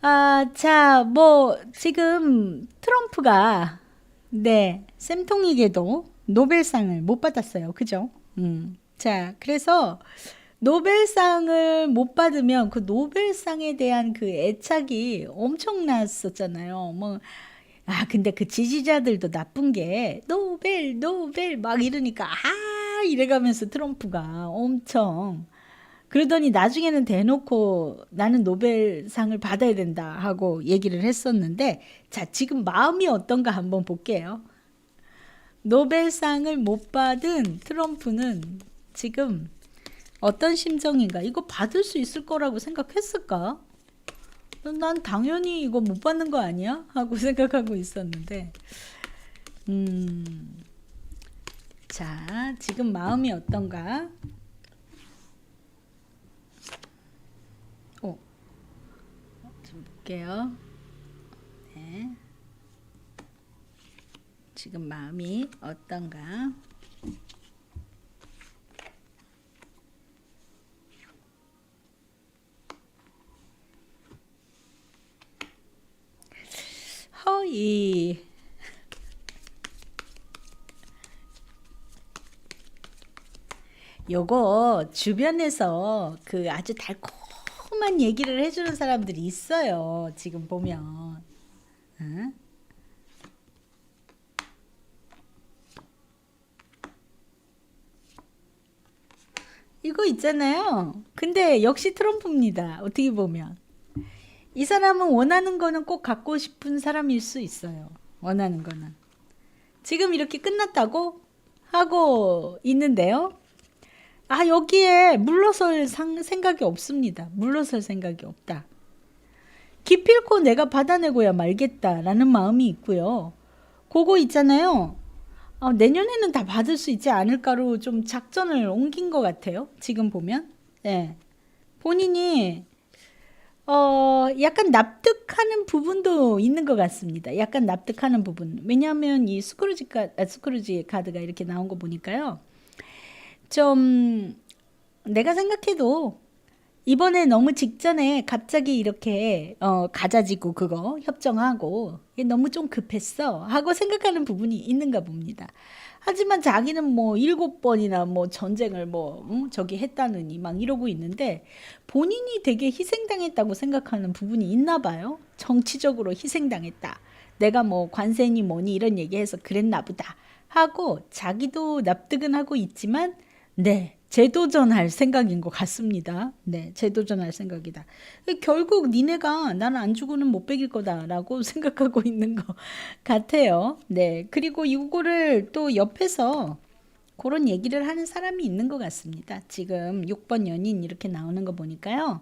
아, 자, 뭐, 지금 트럼프가, 네, 쌤통이게도 노벨상을 못 받았어요. 그죠? 음. 자, 그래서 노벨상을 못 받으면 그 노벨상에 대한 그 애착이 엄청났었잖아요. 뭐, 아, 근데 그 지지자들도 나쁜 게 노벨, 노벨 막 이러니까, 아, 이래가면서 트럼프가 엄청 그러더니 나중에는 대놓고 나는 노벨상을 받아야 된다 하고 얘기를 했었는데 자, 지금 마음이 어떤가 한번 볼게요. 노벨상을 못 받은 트럼프는 지금 어떤 심정인가? 이거 받을 수 있을 거라고 생각했을까? 난 당연히 이거 못 받는 거 아니야? 하고 생각하고 있었는데, 음, 자, 지금 마음이 어떤가? 어, 좀 볼게요. 네. 지금 마음이 어떤가? 허이. 요거 주변에서 그 아주 달콤 한 얘기를 해주는 사람들이 있어요. 지금 보면. 응? 이거 있잖아요. 근데 역시 트럼프입니다. 어떻게 보면. 이 사람은 원하는 거는 꼭 갖고 싶은 사람일 수 있어요. 원하는 거는. 지금 이렇게 끝났다고 하고 있는데요. 아, 여기에 물러설 상, 생각이 없습니다. 물러설 생각이 없다. 기필코 내가 받아내고야 말겠다라는 마음이 있고요. 그거 있잖아요. 어, 내년에는 다 받을 수 있지 않을까로 좀 작전을 옮긴 것 같아요. 지금 보면. 네. 본인이 어, 약간 납득하는 부분도 있는 것 같습니다. 약간 납득하는 부분. 왜냐하면 이 스크루지 카, 아, 스크루지 카드가 이렇게 나온 거 보니까요. 좀 내가 생각해도 이번에 너무 직전에 갑자기 이렇게 어, 가자지고 그거 협정하고 너무 좀 급했어 하고 생각하는 부분이 있는가 봅니다. 하지만 자기는 뭐 일곱 번이나 뭐 전쟁을 뭐 음, 저기 했다느니 막 이러고 있는데 본인이 되게 희생당했다고 생각하는 부분이 있나 봐요. 정치적으로 희생당했다. 내가 뭐 관세니 뭐니 이런 얘기해서 그랬나 보다 하고 자기도 납득은 하고 있지만 네. 재도전할 생각인 것 같습니다. 네, 재도전할 생각이다. 결국 니네가 나는 안 죽으면 못 베길 거다라고 생각하고 있는 것 같아요. 네, 그리고 이거를 또 옆에서 그런 얘기를 하는 사람이 있는 것 같습니다. 지금 6번 연인 이렇게 나오는 거 보니까요.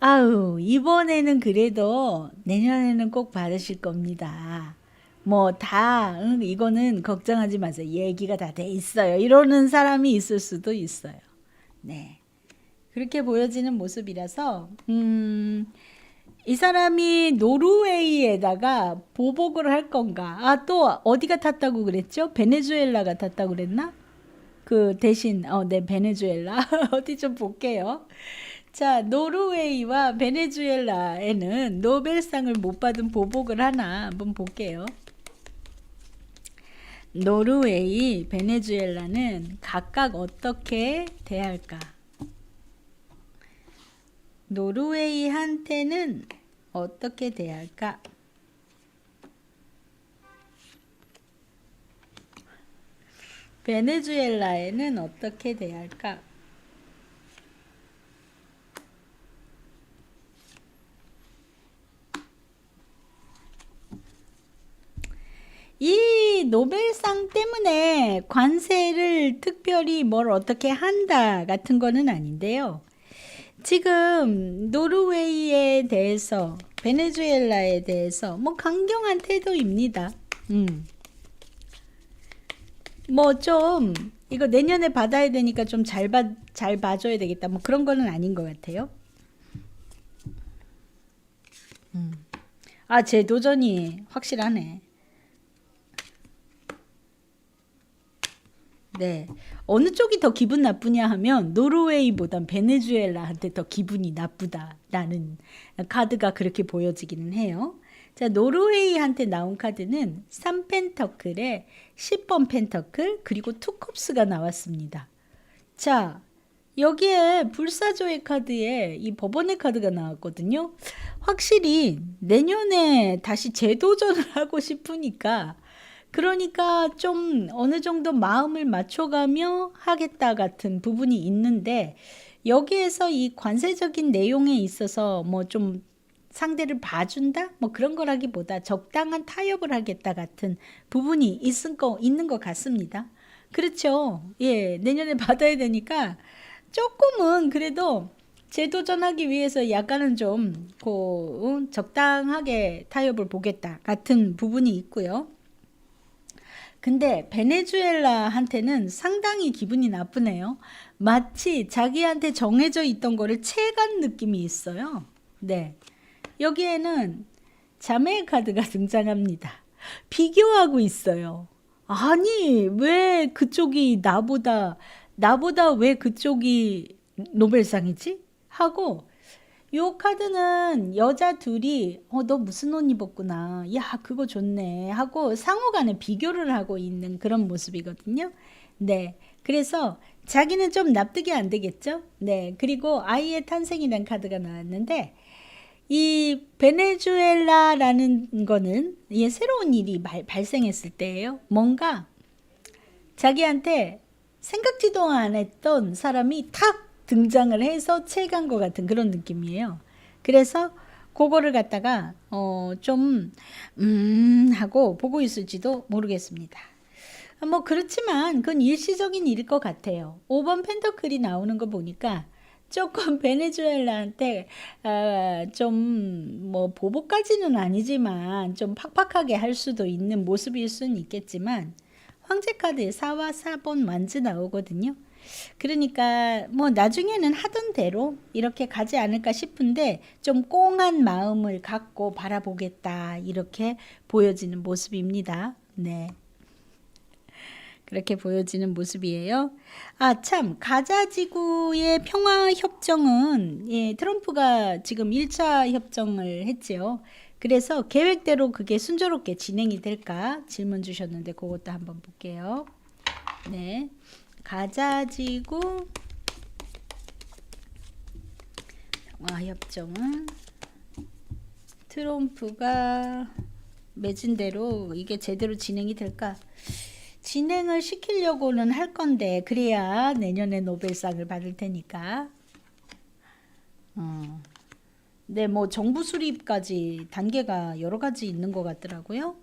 아우, 이번에는 그래도 내년에는 꼭 받으실 겁니다. 뭐다 이거는 걱정하지 마세요. 얘기가 다 돼 있어요. 이러는 사람이 있을 수도 있어요. 네. 그렇게 보여지는 모습이라서 음, 이 사람이 노르웨이에다가 보복을 할 건가? 아, 또 어디가 탔다고 그랬죠? 베네수엘라가 탔다고 그랬나? 그 대신 어, 네, 베네수엘라. 어디 좀 볼게요. 자, 노르웨이와 베네수엘라에는 노벨상을 못 받은 보복을 하나 한번 볼게요. 노르웨이, 베네수엘라는 각각 어떻게 대할까? 노르웨이한테는 어떻게 대할까? 베네수엘라에는 어떻게 대할까? 이 노벨상 때문에 관세를 특별히 뭘 어떻게 한다 같은 거는 아닌데요. 지금 노르웨이에 대해서 베네수엘라에 대해서 뭐 강경한 태도입니다. 음. 뭐 좀 이거 내년에 받아야 되니까 좀 잘 봐, 잘 봐줘야 되겠다. 뭐 그런 거는 아닌 것 같아요. 음. 아, 제 도전이 확실하네. 네. 어느 쪽이 더 기분 나쁘냐 하면 노르웨이보단 베네수엘라한테 더 기분이 나쁘다라는 카드가 그렇게 보여지기는 해요. 자, 노르웨이한테 나온 카드는 3펜터클에 10번 펜터클 그리고 투컵스가 나왔습니다. 자, 여기에 불사조의 카드에 이 법원의 카드가 나왔거든요. 확실히 내년에 다시 재도전을 하고 싶으니까 그러니까 좀 어느 정도 마음을 맞춰가며 하겠다 같은 부분이 있는데 여기에서 이 관세적인 내용에 있어서 뭐 좀 상대를 봐준다? 뭐 그런 거라기보다 적당한 타협을 하겠다 같은 부분이 있은 거, 있는 것 같습니다. 그렇죠. 예, 내년에 받아야 되니까 조금은 그래도 재도전하기 위해서 약간은 좀 그, 적당하게 타협을 보겠다 같은 부분이 있고요. 근데 베네수엘라한테는 상당히 기분이 나쁘네요. 마치 자기한테 정해져 있던 거를 채간 느낌이 있어요. 네. 여기에는 자매 카드가 등장합니다. 비교하고 있어요. 아니, 왜 그쪽이 나보다, 나보다 왜 그쪽이 노벨상이지? 하고, 요 카드는 여자 둘이 어 너 무슨 옷 입었구나. 야, 그거 좋네. 하고 상호 간에 비교를 하고 있는 그런 모습이거든요. 네. 그래서 자기는 좀 납득이 안 되겠죠? 네. 그리고 아이의 탄생이라는 카드가 나왔는데 이 베네수엘라라는 거는 이 새로운 일이 발, 발생했을 때예요. 뭔가 자기한테 생각지도 안 했던 사람이 탁 등장을 해서 채간 것 같은 그런 느낌이에요. 그래서 그거를 갖다가 어 좀 음 하고 보고 있을지도 모르겠습니다. 뭐 그렇지만 그건 일시적인 일일 것 같아요. 5번 펜터클이 나오는 거 보니까 조금 베네수엘라한테 아, 좀뭐 보복까지는 아니지만 좀 팍팍하게 할 수도 있는 모습일 수는 있겠지만 황제 카드에 4와 4번 완즈 나오거든요. 그러니까 뭐 나중에는 하던 대로 이렇게 가지 않을까 싶은데 좀 꽁한 마음을 갖고 바라보겠다 이렇게 보여지는 모습입니다. 네. 그렇게 보여지는 모습이에요. 아, 참, 가자 지구의 평화 협정은 예, 트럼프가 지금 1차 협정을 했지요. 그래서 계획대로 그게 순조롭게 진행이 될까 질문 주셨는데 그것도 한번 볼게요. 네. 가자지구 평화협정은 트럼프가 맺은 대로 이게 제대로 진행이 될까? 진행을 시키려고는 할 건데 그래야 내년에 노벨상을 받을 테니까. 어. 네, 뭐 정부 수립까지 단계가 여러 가지 있는 것 같더라고요.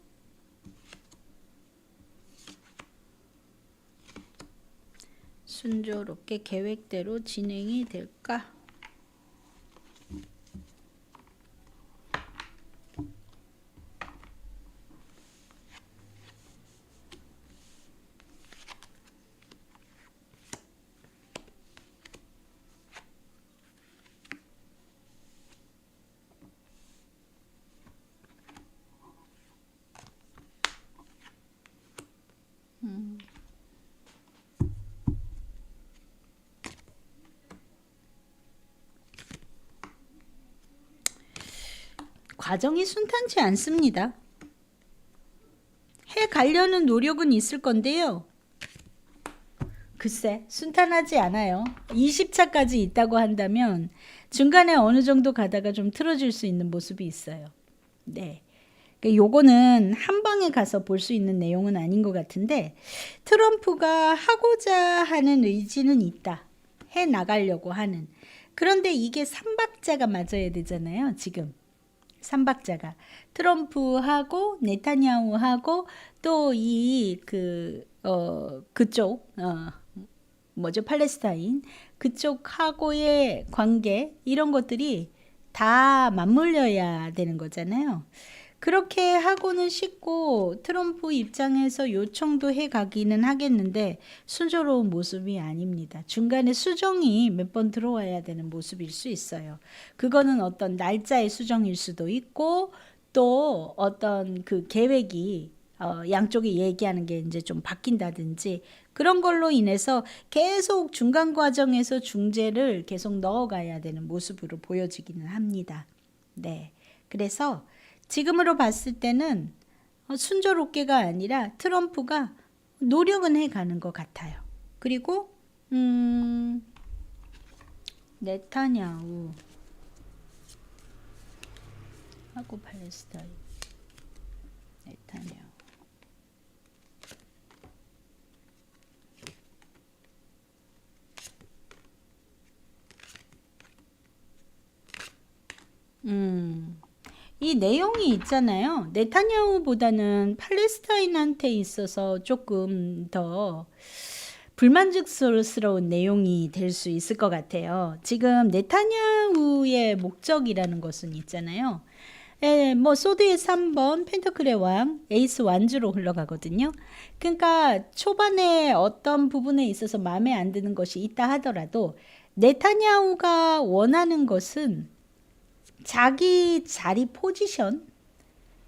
순조롭게 계획대로 진행이 될까? 과정이 순탄치 않습니다. 해 가려는 노력은 있을 건데요. 글쎄, 순탄하지 않아요. 20차까지 있다고 한다면 중간에 어느 정도 가다가 좀 틀어질 수 있는 모습이 있어요. 네. 그 요거는 한 방에 가서 볼 수 있는 내용은 아닌 것 같은데 트럼프가 하고자 하는 의지는 있다. 해 나가려고 하는. 그런데 이게 삼박자가 맞아야 되잖아요, 지금. 삼박자가 트럼프하고 네타냐후하고 또 이 그 어 그쪽 어 뭐죠 팔레스타인 그쪽하고의 관계 이런 것들이 다 맞물려야 되는 거잖아요. 그렇게 하고는 싶고 트럼프 입장에서 요청도 해 가기는 하겠는데 순조로운 모습이 아닙니다. 중간에 수정이 몇 번 들어와야 되는 모습일 수 있어요. 그거는 어떤 날짜의 수정일 수도 있고 또 어떤 그 계획이 어, 양쪽이 얘기하는 게 이제 좀 바뀐다든지 그런 걸로 인해서 계속 중간 과정에서 중재를 계속 넣어가야 되는 모습으로 보여지기는 합니다. 네. 그래서 지금으로 봤을 때는 어, 순조롭게가 아니라 트럼프가 노력은 해가는 것 같아요. 그리고 음, 네타냐후 하고 팔레스타인 네타냐후 음. 이 내용이 있잖아요. 네타냐후보다는 팔레스타인한테 있어서 조금 더 불만족스러운 내용이 될 수 있을 것 같아요. 지금 네타냐후의 목적이라는 것은 있잖아요. 예, 뭐 소드의 3번 펜터클의 왕 에이스 완주로 흘러가거든요. 그러니까 초반에 어떤 부분에 있어서 마음에 안 드는 것이 있다 하더라도 네타냐후가 원하는 것은 자기 자리 포지션,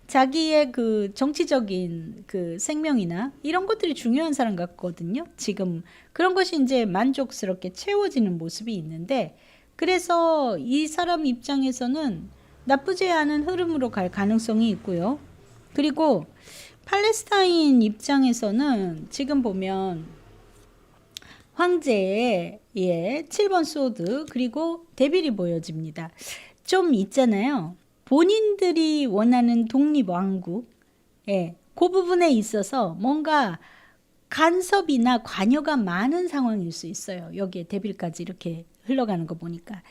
자기의 그 정치적인 그 생명이나 이런 것들이 중요한 사람 같거든요. 지금 그런 것이 이제 만족스럽게 채워지는 모습이 있는데 그래서 이 사람 입장에서는 나쁘지 않은 흐름으로 갈 가능성이 있고요. 그리고 팔레스타인 입장에서는 지금 보면 황제의 예, 7번 소드 그리고 데빌이 보여집니다. 좀 있잖아요. 본인들이 원하는 독립왕국, 예, 그 부분에 있어서 뭔가 간섭이나 관여가 많은 상황일 수 있어요. 여기에 데빌까지 이렇게 흘러가는 거 보니까.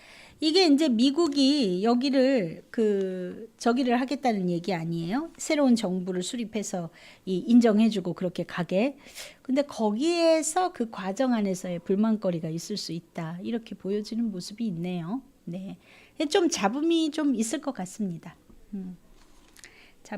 이게 이제 미국이 여기를 그 저기를 하겠다는 얘기 아니에요? 새로운 정부를 수립해서 이 인정해주고 그렇게 가게. 근데 거기에서 그 과정 안에서의 불만거리가 있을 수 있다. 이렇게 보여지는 모습이 있네요. 네. 좀 잡음이 좀 있을 것 같습니다. 음.